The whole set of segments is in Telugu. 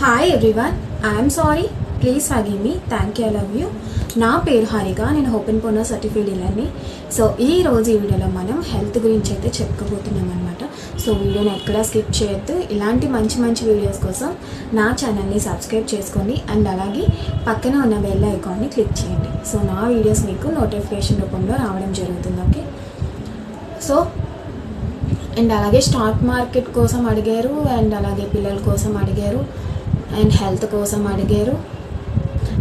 Hi everyone I'm sorry please forgive me thank you I love you నా పేరు హారిక. నేను ఓపెన్ పోనర్ సర్టిఫైడ్ డీలర్ని సో ఈ రోజు ఈ వీడియోలో మనం హెల్త్ గురించి అయితే చెప్పుకోబోతున్నాం అనమాట సో వీడియోని ఎక్కడా స్కిప్ చేయొద్దు. ఇలాంటి మంచి మంచి వీడియోస్ కోసం నా ఛానల్ని సబ్స్క్రైబ్ చేసుకోండి. అండ్ అలాగే పక్కన ఉన్న బెల్ ఐకాన్ని క్లిక్ చేయండి. సో నా వీడియోస్ మీకు నోటిఫికేషన్ రూపంలో రావడం జరుగుతుంది ఓకే సో అండ్ అలాగే స్టాక్ మార్కెట్ కోసం అడిగారు. అండ్ అలాగే పిల్లల కోసం అడిగారు. అండ్ హెల్త్ కోసం అడిగారు.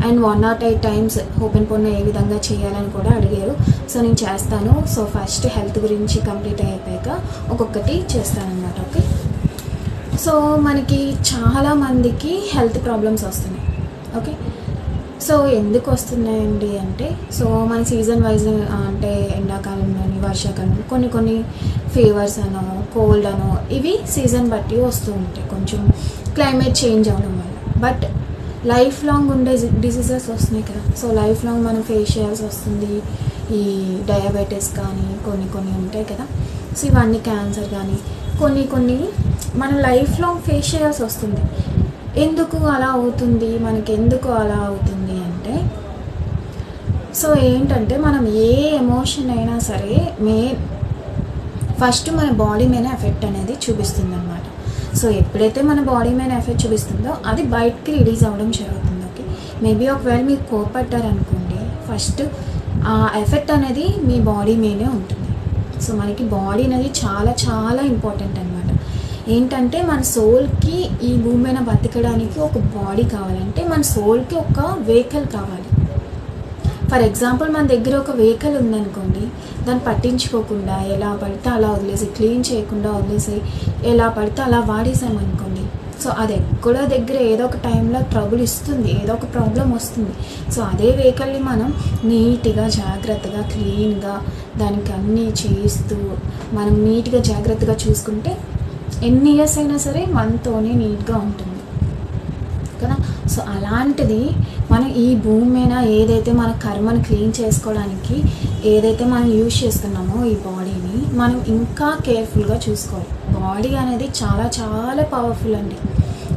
And one not eight times open పొన్న ఏ విధంగా చేయాలని కూడా అడిగారు. సో నేను చేస్తాను. సో ఫస్ట్ హెల్త్ గురించి కంప్లీట్ అయిపోయాక ఒక్కొక్కటి చేస్తానన్నమాట ఓకే సో మనకి చాలా మందికి హెల్త్ ప్రాబ్లమ్స్ వస్తున్నాయి ఓకే సో ఎందుకు వస్తున్నాయండి అంటే సో మన సీజన్ వైజ్ అంటే ఎండాకాలంలోని వర్షాకాలం కొన్ని కొన్ని ఫీవర్స్ అనో కోల్డ్ అనో ఇవి సీజన్ బట్టి వస్తూ ఉంటాయి. కొంచెం క్లైమేట్ చేంజ్ అవడం వల్ల. బట్ లైఫ్ లాంగ్ ఉండే డిసీజెస్ వస్తున్నాయి కదా. సో లైఫ్ లాంగ్ మనం ఫేస్ చేయాల్సి వస్తుంది. ఈ డయాబెటీస్ కానీ కొన్ని కొన్ని ఉంటాయి కదా. సో ఇవన్నీ క్యాన్సర్ కానీ కొన్ని కొన్ని మనం లైఫ్ లాంగ్ ఫేస్ చేయాల్సి వస్తుంది. ఎందుకు అలా అవుతుంది? మనకి ఎందుకు అలా అవుతుంది అంటే సో ఏంటంటే మనం ఏ ఎమోషన్ అయినా సరే మే ఫస్ట్ మన బాడీ మీద ఎఫెక్ట్ అనేది చూపిస్తుంది అన్నమాట సో ఎప్పుడైతే మన బాడీ మీద ఎఫెక్ట్ చూపిస్తుందో అది బయటకి రిలీజ్ అవ్వడం జరుగుతుంది ఓకే? మేబీ ఒకవేళ మీరు కోపట్టారనుకోండి ఫస్ట్ ఆ ఎఫెక్ట్ అనేది మీ బాడీ మీదే ఉంటుంది. సో మనకి బాడీ అనేది చాలా చాలా ఇంపార్టెంట్ అనమాట ఏంటంటే మన సోల్కి ఈ భూమి మీద బతకడానికి ఒక బాడీ కావాలంటే మన సోల్కి ఒక వెహికల్ కావాలి. ఫర్ ఎగ్జాంపుల్ మన దగ్గర ఒక వెహికల్ ఉందనుకోండి దాన్ని పట్టించుకోకుండా ఎలా పడితే అలా వదిలేసి క్లీన్ చేయకుండా వదిలేసి ఎలా పడితే అలా వాడేసామనుకోండి సో అది ఎక్కడో దగ్గర ఏదో ఒక టైంలో ట్రబుల్ ఇస్తుంది ఏదో ఒక ప్రాబ్లం వస్తుంది. సో అదే వెహికల్ని మనం నీట్గా జాగ్రత్తగా క్లీన్గా దానికి అన్నీ చేస్తూ మనం నీట్గా జాగ్రత్తగా చూసుకుంటే ఎన్ని ఇయర్స్ అయినా సరే మనతోనే నీట్గా ఉంటుంది. కదా? సో అలాంటిది మనం ఈ భూమి మీద ఏదైతే మన కర్మను క్లీన్ చేసుకోవడానికి ఏదైతే మనం యూజ్ చేస్తున్నామో ఈ బాడీ మనం ఇంకా కేర్ఫుల్గా చూసుకోవాలి. బాడీ అనేది చాలా చాలా పవర్ఫుల్ అండి.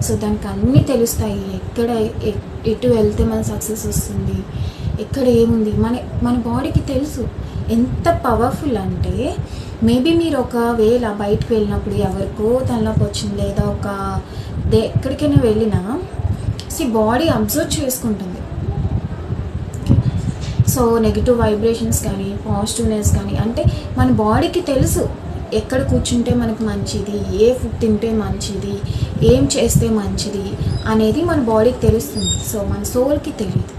సో దానికి అన్నీ తెలుస్తాయి. ఎక్కడ ఎటు వెళ్తే మన సక్సెస్ వస్తుంది ఎక్కడ ఏముంది. మన మన బాడీకి తెలుసు. ఎంత పవర్ఫుల్ అంటే మేబీ మీరు ఒకవేళ బయటకు వెళ్ళినప్పుడు ఎవరికో తలనొప్పి వచ్చింది లేదా ఒక దే ఎక్కడికైనా వెళ్ళినా సి బాడీ అబ్జర్వ్ చేసుకుంటుంది. సో నెగిటివ్ వైబ్రేషన్స్ కానీ పాజిటివ్నెస్ కానీ అంటే మన బాడీకి తెలుసు ఎక్కడ కూర్చుంటే మనకి మంచిది ఏ ఫుడ్ తింటే మంచిది ఏం చేస్తే మంచిది అనేది మన బాడీకి తెలుస్తుంది. సో మన సోల్కి తెలియదు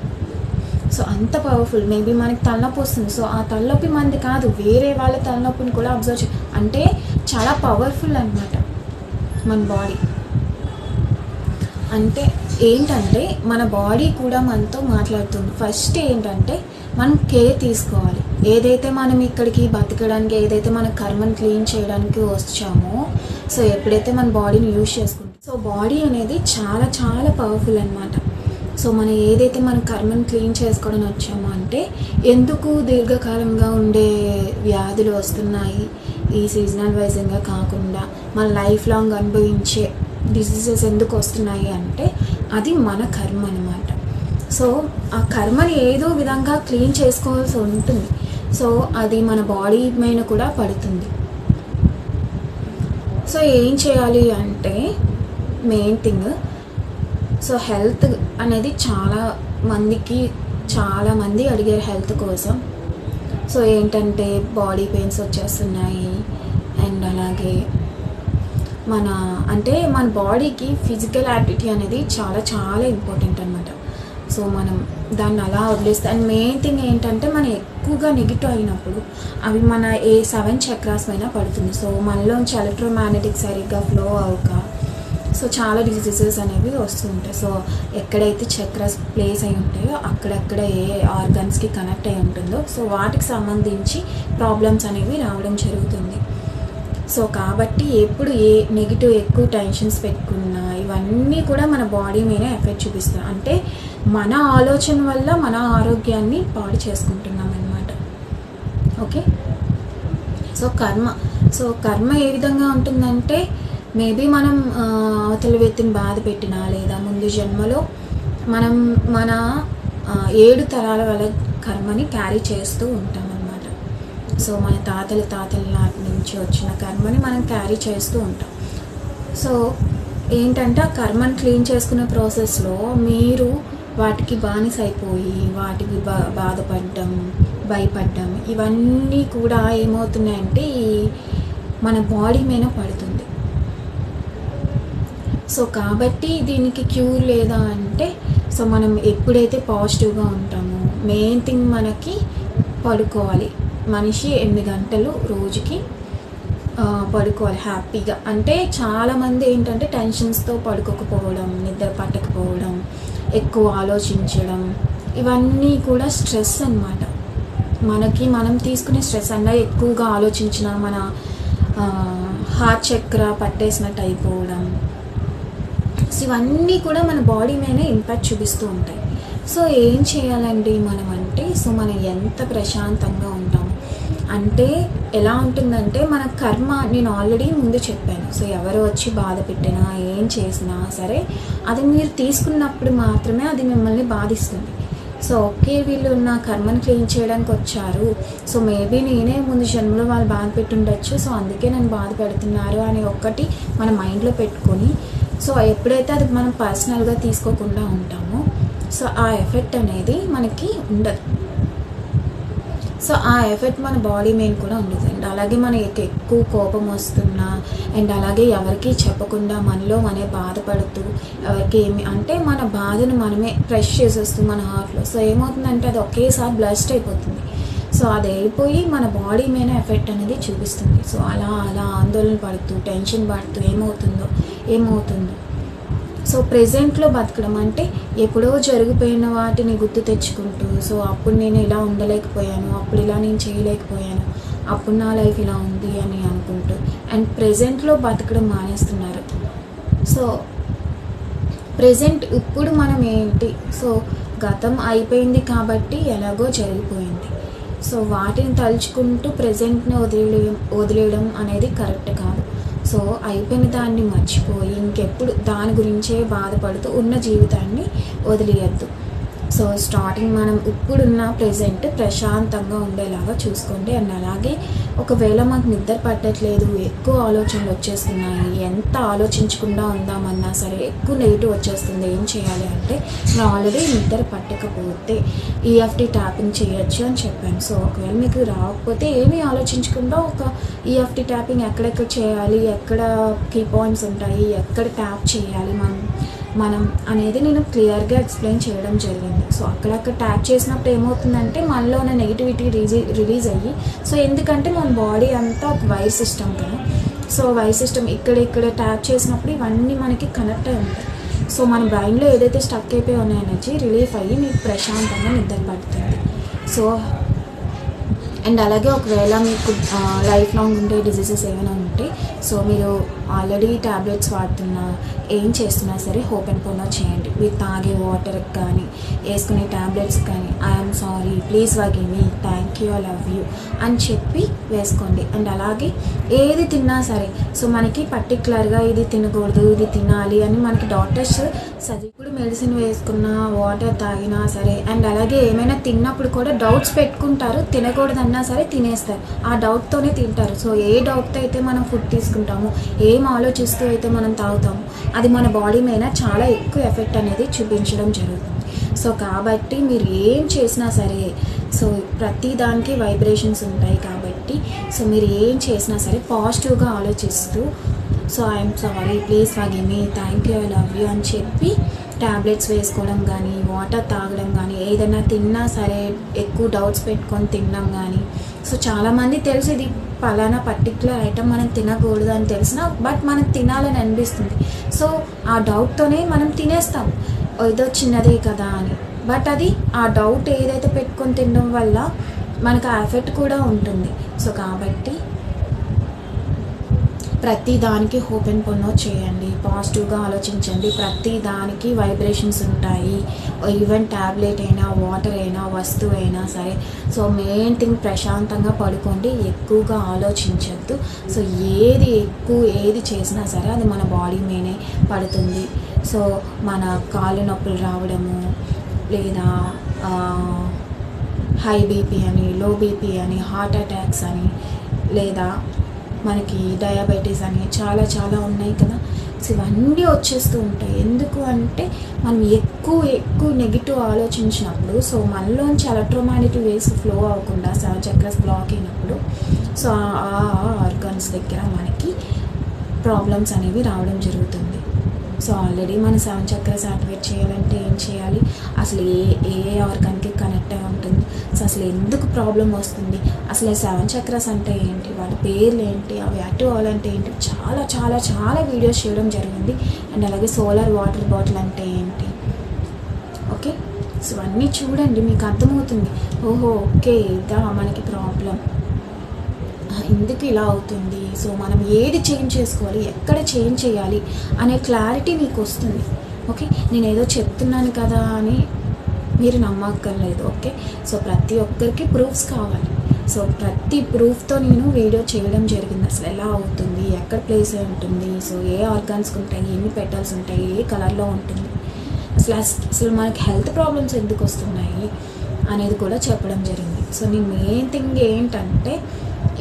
సో అంత పవర్ఫుల్ మేబీ మనకి తలనొప్పి వస్తుంది. సో ఆ తలనొప్పి మనది కాదు వేరే వాళ్ళ తలనొప్పిని కూడా అబ్జర్వ్ చే అంటే చాలా పవర్ఫుల్ అనమాట మన బాడీ అంటే ఏంటంటే మన బాడీ కూడా మనతో మాట్లాడుతుంది. ఫస్ట్ ఏంటంటే మనం కేర్ తీసుకోవాలి. ఏదైతే మనం ఇక్కడికి బతకడానికి ఏదైతే మన కర్మను క్లీన్ చేయడానికి వచ్చామో సో ఎప్పుడైతే మన బాడీని యూజ్ చేసుకుంటాం సో బాడీ అనేది చాలా చాలా పవర్ఫుల్ అనమాట సో మనం ఏదైతే మన కర్మను క్లీన్ చేసుకోవడం వచ్చామో అంటే ఎందుకు దీర్ఘకాలంగా ఉండే వ్యాధులు వస్తున్నాయి? ఈ సీజనల్ వైజ్గా కాకుండా మన లైఫ్ లాంగ్ అనుభవించే డిసీజెస్ ఎందుకు వస్తున్నాయి అంటే అది మన కర్మ అనమాట సో ఆ కర్మని ఏదో విధంగా క్లీన్ చేసుకోవాల్సి ఉంటుంది. సో అది మన బాడీ మీద కూడా పడుతుంది. సో ఏం చేయాలి అంటే మెయిన్ థింగ్ సో హెల్త్ అనేది చాలా మందికి చాలామంది అడిగారు హెల్త్ కోసం. సో ఏంటంటే బాడీ పెయిన్స్ వచ్చేస్తున్నాయి. అండ్ అలాగే మన అంటే మన బాడీకి ఫిజికల్ యాక్టివిటీ అనేది చాలా చాలా ఇంపార్టెంట్ అనమాట సో మనం దాన్ని అలా వదిలేస్తే అండ్ మెయిన్ థింగ్ ఏంటంటే మనం ఎక్కువగా నెగిటివ్ అయినప్పుడు అవి మన ఏ సెవెన్ చక్రాస్ పైన పడుతుంది. సో మనలోంచి ఎలక్ట్రోమాగ్నెటిక్ సరిగ్గా ఫ్లో అవక సో చాలా డిసీజెస్ అనేవి వస్తుంటాయి సో ఎక్కడైతే చక్రాస్ ప్లేస్ అయి ఉంటాయో అక్కడక్కడ ఏ ఆర్గన్స్కి కనెక్ట్ అయి ఉంటుందో సో వాటికి సంబంధించి ప్రాబ్లమ్స్ అనేవి రావడం జరుగుతుంది. సో కాబట్టి ఎప్పుడు ఏ నెగిటివ్ ఎక్కువ టెన్షన్స్ పెట్టుకున్నా ఇవన్నీ కూడా మన బాడీ మీద ఎఫెక్ట్ చూపిస్తాయి. అంటే మన ఆలోచన వల్ల మన ఆరోగ్యాన్ని పాడు చేసుకుంటున్నాం అనమాట ఓకే సో కర్మ. సో కర్మ ఏ విధంగా ఉంటుందంటే మేబీ మనం అవతల వ్యక్తిని బాధ పెట్టినా లేదా ముందు జన్మలో మనం మన ఏడు తరాల వల్ల కర్మని క్యారీ చేస్తూ ఉంటాం అన్నమాట. సో మన తాతల తాతల నాటి నుంచి వచ్చిన కర్మని మనం క్యారీ చేస్తూ ఉంటాం. సో ఏంటంటే ఆ కర్మను క్లీన్ చేసుకునే ప్రాసెస్లో మీరు వాటికి బానిస అయిపోయి వాటికి బా బాధపడడం భయపడడం ఇవన్నీ కూడా ఏమవుతున్నాయంటే ఈ మన బాడీ మీద పడుతుంది. సో కాబట్టి దీనికి క్యూర్ లేదా అంటే సో మనం ఎప్పుడైతే పాజిటివ్గా ఉంటామో మెయిన్ థింగ్ మనకి పడుకోవాలి. మనిషి ఎనిమిది గంటలు రోజుకి పడుకోవాలి హ్యాపీగా. అంటే చాలామంది ఏంటంటే టెన్షన్స్తో పడుకోకపోవడం నిద్ర పట్టకపోవడం ఎక్కువ ఆలోచించడం ఇవన్నీ కూడా స్ట్రెస్ అన్నమాట. మనకి మనం తీసుకునే స్ట్రెస్ అన్న ఎక్కువగా ఆలోచించిన మన హార్ట్ చక్ర పట్టేసినట్టు అయిపోవడం. సో ఇవన్నీ కూడా మన బాడీ మీద ఇంపాక్ట్ చూపిస్తూ ఉంటాయి. సో ఏం చేయాలండి మనం అంటే సో మనం ఎంత ప్రశాంతంగా అంటే ఎలా ఉంటుందంటే మన కర్మ నేను ఆల్రెడీ ముందు చెప్పాను. సో ఎవరు వచ్చి బాధ పెట్టినా ఏం చేసినా సరే అది మీరు తీసుకున్నప్పుడు మాత్రమే అది మిమ్మల్ని బాధిస్తుంది. సో ఓకే వీళ్ళు నా కర్మని క్లీన్ చేయడానికి వచ్చారు. సో మేబీ నేనే ముందు జన్మలో వాళ్ళు బాధ పెట్టుండొచ్చు. సో అందుకే నన్ను బాధ పెడుతున్నారు అనే ఒక్కటి మన మైండ్లో పెట్టుకొని సో ఎప్పుడైతే అది మనం పర్సనల్గా తీసుకోకుండా ఉంటామో సో ఆ ఎఫెక్ట్ అనేది మనకి ఉండదు. సో ఆ ఎఫెక్ట్ మన బాడీ మీద కూడా ఉండదు అండ్ అలాగే మనకి ఎక్కువ కోపం వస్తున్నా అండ్ అలాగే ఎవరికి చెప్పకుండా మనలో మనే బాధపడుతూ ఎవరికి ఏమి అంటే మన బాధను మనమే ఫ్రెష్ చేసేస్తూ మన హార్ట్లో. సో ఏమవుతుందంటే అది ఒకేసారి బ్లస్ట్ అయిపోతుంది. సో అది అయిపోయి మన బాడీ మీద ఎఫెక్ట్ అనేది చూపిస్తుంది. సో అలా అలా ఆందోళన పడుతూ టెన్షన్ పడుతూ ఏమవుతుందో ఏమవుతుందో సో ప్రెజెంట్లో బతకడం అంటే ఎప్పుడో జరిగిపోయిన వాటిని గుర్తు తెచ్చుకుంటూ సో అప్పుడు నేను ఇలా ఉండలేకపోయాను అప్పుడు ఇలా నేను చేయలేకపోయాను అప్పుడు నా లైఫ్ ఇలా ఉంది అని అనుకుంటూ. అండ్ ప్రెజెంట్లో బతకడం మానేస్తున్నారు. సో ప్రెజెంట్ ఇప్పుడు మనం ఏంటి? సో గతం అయిపోయింది కాబట్టి ఎలాగో జరిగిపోయింది. సో వాటిని తలుచుకుంటూ ప్రజెంట్ని వదిలేయడం వదిలేయడం అనేది కరెక్ట్ కాదు. సో అయిపోయిన దాన్ని మర్చిపోయి ఇంకెప్పుడు దాని గురించే బాధపడుతూ ఉన్న జీవితాన్ని వదిలేయద్దు. సో స్టార్టింగ్ మనం ఇప్పుడున్న ప్రజెంట్ ప్రశాంతంగా ఉండేలాగా చూసుకోండి అండ్ అలాగే ఒకవేళ మాకు నిద్ర పట్టట్లేదు ఎక్కువ ఆలోచనలు వచ్చేస్తున్నాయి ఎంత ఆలోచించకుండా ఉందామన్నా సరే ఎక్కువ నెగిటివ్ వచ్చేస్తుంది ఏం చేయాలి అంటే నేను ఆల్రెడీ నిద్ర పట్టకపోతే ఈఎఫ్టీ ట్యాపింగ్ చేయొచ్చు అని చెప్పాను. సో ఒకవేళ మీకు రాకపోతే ఏమీ ఆలోచించకుండా ఒక ఈఎఫ్టీ ట్యాపింగ్ ఎక్కడెక్కడ చేయాలి ఎక్కడ కీ పాయింట్స్ ఉంటాయి ఎక్కడ ట్యాప్ చేయాలి మనం మనం అనేది నేను క్లియర్గా ఎక్స్ప్లెయిన్ చేయడం జరిగింది. సో అక్కడక్కడ ట్యాప్ చేసినప్పుడు ఏమవుతుందంటే మనలో ఉన్న నెగిటివిటీ రిజీ రిలీజ్ అయ్యి సో ఎందుకంటే మన బాడీ అంతా ఒక వైర్ సిస్టమ్ కదా. సో వైర్ సిస్టమ్ ఇక్కడ ఇక్కడ ట్యాప్ చేసినప్పుడు ఇవన్నీ మనకి కనెక్ట్ అయి ఉంటాయి. సో మన బ్రెయిన్లో ఏదైతే స్టక్ అయిపోయి ఉన్న ఎనర్జీ రిలీఫ్ అయ్యి మీకు ప్రశాంతంగా నిద్ర పడుతుంది. సో అండ్ అలాగే ఒకవేళ మీకు లైఫ్ లాంగ్ ఉండే డిజీజెస్ ఏమైనా ఉంటే సో మీరు ఆల్రెడీ ట్యాబ్లెట్స్ వాడుతున్నా ఏం చేస్తున్నా సరే హోప్ అండ్ పోనా చేయండి. మీరు తాగే వాటర్కి కానీ వేసుకునే ట్యాబ్లెట్స్ కానీ I'm sorry please వాగి me thank you love you అని చెప్పి వేసుకోండి. అండ్ అలాగే ఏది తిన్నా సరే సో మనకి పర్టికులర్గా ఇది తినకూడదు ఇది తినాలి అని మనకి డాక్టర్స్ సజెప్పుడు మెడిసిన్ వేసుకున్నా వాటర్ తాగినా సరే అండ్ అలాగే ఏమైనా తిన్నప్పుడు కూడా డౌట్స్ పెట్టుకుంటారు తినకూడదని తినకూడదన్నా సరే తినేస్తారు ఆ డౌట్తోనే తింటారు. సో ఏ డౌట్తో అయితే మనం ఫుడ్ తీసుకుంటామో ఏం ఆలోచిస్తూ అయితే మనం తాగుతామో అది మన బాడీ మీద చాలా ఎక్కువ ఎఫెక్ట్ అనేది చూపించడం జరుగుతుంది. సో కాబట్టి మీరు ఏం చేసినా సరే సో ప్రతి దానికి వైబ్రేషన్స్ ఉంటాయి కాబట్టి సో మీరు ఏం చేసినా సరే పాజిటివ్గా ఆలోచిస్తూ so I'm sorry please forgive me thank you I love you అని చెప్పి ట్యాబ్లెట్స్ వేసుకోవడం కానీ వాటర్ తాగడం కానీ ఏదైనా తిన్నా సరే ఎక్కువ డౌట్స్ పెట్టుకొని తినడం కానీ సో చాలామంది తెలుసు ఇది పలానా పర్టికులర్ ఐటమ్ మనం తినకూడదు అని తెలిసినా బట్ మనం తినాలని అనిపిస్తుంది. సో ఆ డౌట్తోనే మనం తినేస్తాం. ఏదో చిన్నదే కదా అని. బట్ అది ఆ డౌట్ ఏదైతే పెట్టుకొని తినడం వల్ల మనకు ఆ ఎఫెక్ట్ కూడా ఉంటుంది. సో కాబట్టి ప్రతి దానికి హోప్ అండ్ పొన్నో చేయండి. పాజిటివ్గా ఆలోచించండి. ప్రతి దానికి వైబ్రేషన్స్ ఉంటాయి. ఈవెన్ ట్యాబ్లెట్ అయినా వాటర్ అయినా వస్తువు అయినా సరే. సో మెయిన్ థింగ్ ప్రశాంతంగా పడుకోండి. ఎక్కువగా ఆలోచించద్దు. సో ఏది ఎక్కువ ఏది చేసినా సరే అది మన బాడీ మీదే పడుతుంది. సో మన కాళ్ళు నొప్పులు రావడము లేదా హై బీపీ అని లో బీపీ అని హార్ట్ అటాక్స్ అని లేదా మనకి డయాబెటీస్ అని చాలా చాలా ఉన్నాయి కదా. సో ఇవన్నీ వచ్చేస్తూ ఉంటాయి. ఎందుకు అంటే మనం ఎక్కువ ఎక్కువ నెగిటివ్ ఆలోచించినప్పుడు సో మనలోంచి ఎలక్ట్రోమాగ్నెటిక్ వేవ్స్ ఫ్లో అవ్వకుండా సెవెన్ చక్రస్ బ్లాక్ అయినప్పుడు సో ఆ ఆర్గాన్స్ దగ్గర మనకి ప్రాబ్లమ్స్ అనేవి రావడం జరుగుతుంది. సో ఆల్రెడీ మన సెవెన్ చక్రస్ యాక్టివేట్ చేయాలంటే ఏం చేయాలి? అసలు ఏ ఏ ఆర్గాన్కి కనెక్ట్ అయి ఉంటుంది? సో అసలు ఎందుకు ప్రాబ్లం వస్తుంది? అసలు సెవెన్ చక్రస్ అంటే ఏంటి? వాటి పేర్లు ఏంటి? అవి యాక్టివ్ అవ్వాలంటే ఏంటి? చాలా చాలా చాలా వీడియోస్ చేయడం జరిగింది. అండ్ అలాగే సోలార్ వాటర్ బాటిల్ అంటే ఏంటి? ఓకే సో అన్నీ చూడండి మీకు అర్థమవుతుంది. ఓహో ఓకే ఇదా మనకి ప్రాబ్లం ఎందుకు ఇలా అవుతుంది? సో మనం ఏది చేంజ్ చేసుకోవాలి? ఎక్కడ చేంజ్ చేయాలి? అనే క్లారిటీ మీకు వస్తుంది. ఓకే నేను ఏదో చెప్తున్నాను కదా అని మీరు నమ్మక్కర్లేదు. ఓకే సో ప్రతి ఒక్కరికి ప్రూఫ్స్ కావాలి. సో ప్రతి ప్రూఫ్తో నేను వీడియో చేయడం జరిగింది. అసలు ఎలా అవుతుంది? ఎక్కడ ప్లేస్ అయి ఉంటుంది? సో ఏ ఆర్గాన్స్ ఉంటాయి? ఎన్ని పెట్టాల్సి ఉంటాయి? ఏ కలర్లో ఉంటుంది? అసలు అసలు మనకి హెల్త్ ప్రాబ్లమ్స్ ఎందుకు వస్తున్నాయి? అనేది కూడా చెప్పడం జరిగింది. సో నేను మెయిన్ థింగ్ ఏంటంటే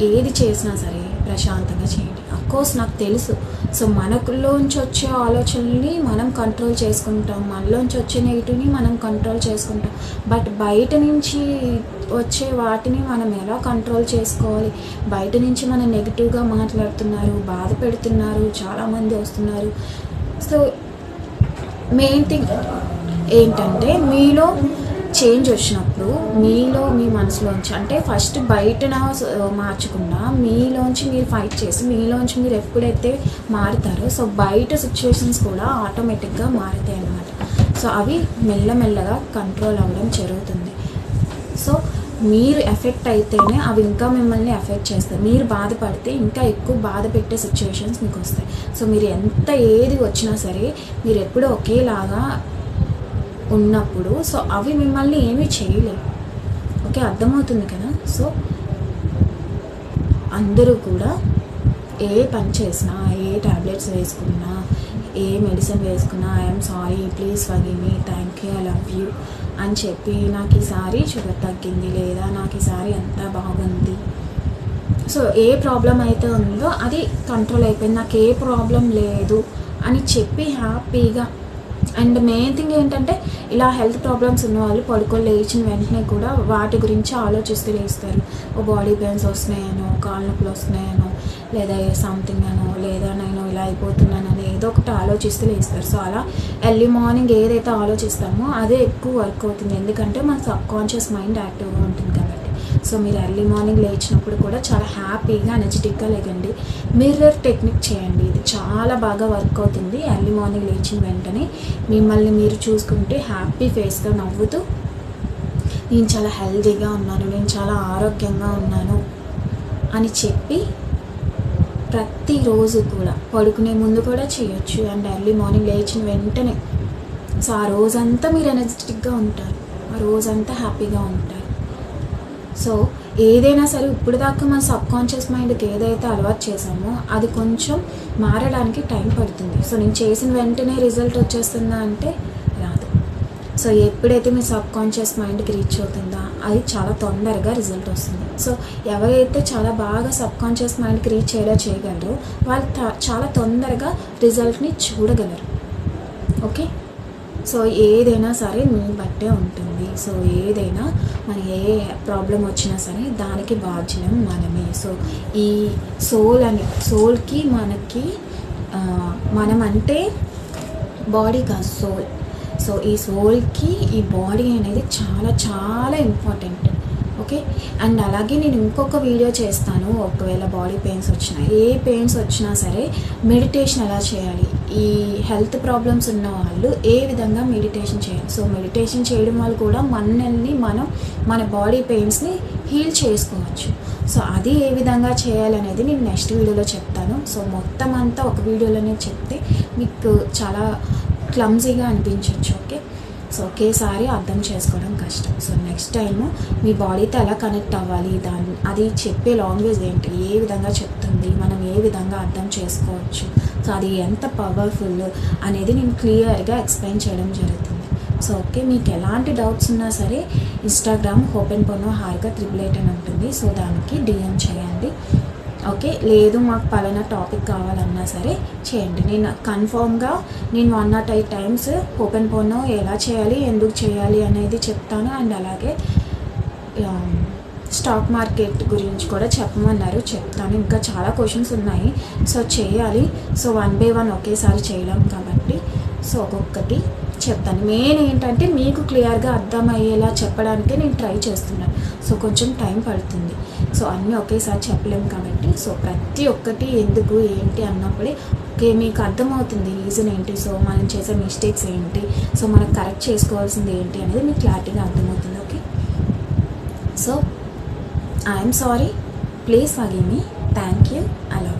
ఏది చేసినా సరే ప్రశాంతంగా చేయండి. అఫ్కోర్స్ నాకు తెలుసు. సో మనలోంచి వచ్చే ఆలోచనల్ని మనం కంట్రోల్ చేసుకుంటాం. మనలోంచి వచ్చే నెగిటివ్ని మనం కంట్రోల్ చేసుకుంటాం. బట్ బయట నుంచి వచ్చే వాటిని మనం ఎలా కంట్రోల్ చేసుకోవాలి? బయట నుంచి మనం నెగిటివ్గా మాట్లాడుతున్నారు బాధ పెడుతున్నారు చాలామంది వస్తున్నారు. సో మెయిన్ థింగ్ ఏంటంటే మీలో చేంజ్ వచ్చినప్పుడు మీలో మీ మనసులోంచి అంటే ఫస్ట్ బయటన మార్చకుండా మీలోంచి మీరు ఫైట్ చేసి మీలోంచి మీరు ఎప్పుడైతే మారుతారో సో బయట సిచ్యువేషన్స్ కూడా ఆటోమేటిక్గా మారుతాయి అన్నమాట సో అవి మెల్లమెల్లగా కంట్రోల్ అవ్వడం జరుగుతుంది. సో మీరు ఎఫెక్ట్ అయితేనే అవి ఇంకా మిమ్మల్ని ఎఫెక్ట్ చేస్తాయి. మీరు బాధపడితే ఇంకా ఎక్కువ బాధ పెట్టే సిచ్యువేషన్స్ మీకు వస్తాయి. సో మీరు ఎంత ఏది వచ్చినా సరే మీరు ఎప్పుడూ ఒకేలాగా ఉన్నప్పుడు సో అవి మిమ్మల్ని ఏమీ చేయలేవు. ఓకే అర్థమవుతుంది కదా? సో అందరూ కూడా ఏ పని చేసినా ఏ టాబ్లెట్స్ వేసుకున్నా ఏ మెడిసిన్ వేసుకున్నా I'm sorry please forgive me thank you I love you అని చెప్పి నాకు ఈసారి షుగర్ తగ్గింది లేదా నాకు ఈసారి అంతా బాగుంది. సో ఏ ప్రాబ్లం అయితే ఉందో అది కంట్రోల్ అయిపోయింది. నాకు ఏ ప్రాబ్లం లేదు అని చెప్పి హ్యాపీగా అండ్ మెయిన్ థింగ్ ఏంటంటే ఇలా హెల్త్ ప్రాబ్లమ్స్ ఉన్న వాళ్ళు పడుకొని లేచిన వెంటనే కూడా వాటి గురించి ఆలోచిస్తూ లేస్తారు. ఓ బాడీ పెయిన్స్ వస్తున్నాయనో కాళ్ళ నొప్పులు వస్తున్నాయనో లేదా సంథింగ్ అనో లేదా నేను ఇలా అయిపోతున్నానని ఏదో ఒకటి ఆలోచిస్తూ లేస్తారు. సో అలా ఎర్లీ మార్నింగ్ ఏదైతే ఆలోచిస్తామో అదే ఎక్కువ వర్క్ అవుతుంది. ఎందుకంటే మన సబ్ కాన్షియస్ మైండ్ యాక్టివ్గా ఉంటుంది సో మీరు ఎర్లీ మార్నింగ్ లేచినప్పుడు కూడా చాలా హ్యాపీగా ఎనర్జెటిక్గా లేకండి. మిర్రర్ టెక్నిక్ చేయండి. ఇది చాలా బాగా వర్క్ అవుతుంది. ఎర్లీ మార్నింగ్ లేచిన వెంటనే మిమ్మల్ని మీరు చూసుకుంటే హ్యాపీ ఫేస్గా నవ్వుతూ నేను చాలా హెల్తీగా ఉన్నాను. నేను చాలా ఆరోగ్యంగా ఉన్నాను అని చెప్పి ప్రతిరోజు కూడా పడుకునే ముందు కూడా చేయొచ్చు. అండ్ ఎర్లీ మార్నింగ్ లేచిన వెంటనే సో ఆ రోజంతా మీరు ఎనర్జెటిక్గా ఉంటారు. ఆ రోజంతా హ్యాపీగా ఉంటారు. సో ఏదైనా సరే ఇప్పుడు దాకా మన సబ్ కాన్షియస్ మైండ్కి ఏదైతే అలవాటు చేసామో అది కొంచెం మారడానికి టైం పడుతుంది. సో నేను చేసిన వెంటనే రిజల్ట్ వచ్చేస్తుందా అంటే రాదు. సో ఎప్పుడైతే మీ సబ్ కాన్షియస్ మైండ్కి రీచ్ అవుతుందా అది చాలా తొందరగా రిజల్ట్ వస్తుంది. సో ఎవరైతే చాలా బాగా సబ్ కాన్షియస్ మైండ్కి రీచ్ అయ్యేలా చేయగలరో వాళ్ళు చాలా తొందరగా రిజల్ట్ని చూడగలరు. ఓకే సో ఏదైనా సరే మీ బట్టే ఉంటుంది. సో ఏదైనా మన ఏ ప్రాబ్లం వచ్చినా సరే దానికి బాధ్యం మనమే. సో ఈ సోల్ అని సోల్కి మనకి మనం అంటే బాడీ కాదు సోల్. సో ఈ సోల్కి ఈ బాడీ అనేది చాలా చాలా ఇంపార్టెంట్. ఓకే. అండ్ అలాగే నేను ఇంకొక వీడియో చేస్తాను. ఒకవేళ బాడీ పెయిన్స్ వచ్చినా ఏ పెయిన్స్ వచ్చినా సరే మెడిటేషన్ ఎలా చేయాలి? ఈ హెల్త్ ప్రాబ్లమ్స్ ఉన్న వాళ్ళు ఏ విధంగా మెడిటేషన్ చేయాలి? సో మెడిటేషన్ చేయడం వల్ల కూడా మనల్ని మనం మన బాడీ పెయిన్స్ని హీల్ చేసుకోవచ్చు. సో అది ఏ విధంగా చేయాలనేది నేను నెక్స్ట్ వీడియోలో చెప్తాను. సో మొత్తం అంతా ఒక వీడియోలోనే చెప్తే మీకు చాలా క్లమ్జీగా అనిపించవచ్చు ఓకే. సో ఒకేసారి అర్థం చేసుకోవడం కష్టం. సో నెక్స్ట్ టైము మీ బాడీతో ఎలా కనెక్ట్ అవ్వాలి? దాన్ని అది చెప్పే లాంగ్వేజ్ ఏంటి? ఏ విధంగా చెప్తుంది? మనం ఏ విధంగా అర్థం చేసుకోవచ్చు? సో అది ఎంత పవర్ఫుల్ అనేది నేను క్లియర్గా ఎక్స్ప్లెయిన్ చేయడం జరుగుతుంది. సో ఓకే మీకు ఎలాంటి డౌట్స్ ఉన్నా సరే ఇన్స్టాగ్రామ్ ఓపెన్ పొన్నో హార్గా త్రిబుల్ ఎయిట్ అని ఉంటుంది. సో దానికి డిఎం చేయండి. ఓకే లేదు మాకు పలానా టాపిక్ కావాలన్నా సరే చేయండి. నేను కన్ఫామ్గా నేను వన్ నాట్ ఎయిట్ టైమ్స్ ఓపెన్ పోనో ఎలా చేయాలి ఎందుకు చేయాలి అనేది చెప్తాను. అండ్ అలాగే స్టాక్ మార్కెట్ గురించి కూడా చెప్పమన్నారు చెప్తాను. ఇంకా చాలా క్వశ్చన్స్ ఉన్నాయి. సో చేయాలి. సో వన్ బై వన్ ఒకేసారి చేయలేం కాబట్టి సో ఒక్కొక్కటి చెప్తాను. మెయిన్ ఏంటంటే మీకు క్లియర్గా అర్థమయ్యేలా చెప్పడానికి నేను ట్రై చేస్తున్నాను. సో కొంచెం టైం పడుతుంది. సో అన్నీ ఒకేసారి చెప్పలేము కాబట్టి సో ప్రతి ఒక్కటి ఎందుకు ఏంటి అన్నప్పుడే ఓకే మీకు అర్థమవుతుంది రీజన్ ఏంటి సో మనం చేసే మిస్టేక్స్ ఏంటి సో మనం కరెక్ట్ చేసుకోవాల్సింది ఏంటి అనేది మీకు క్లారిటీగా అర్థమవుతుంది okay? So I'm sorry please for me thank you అలా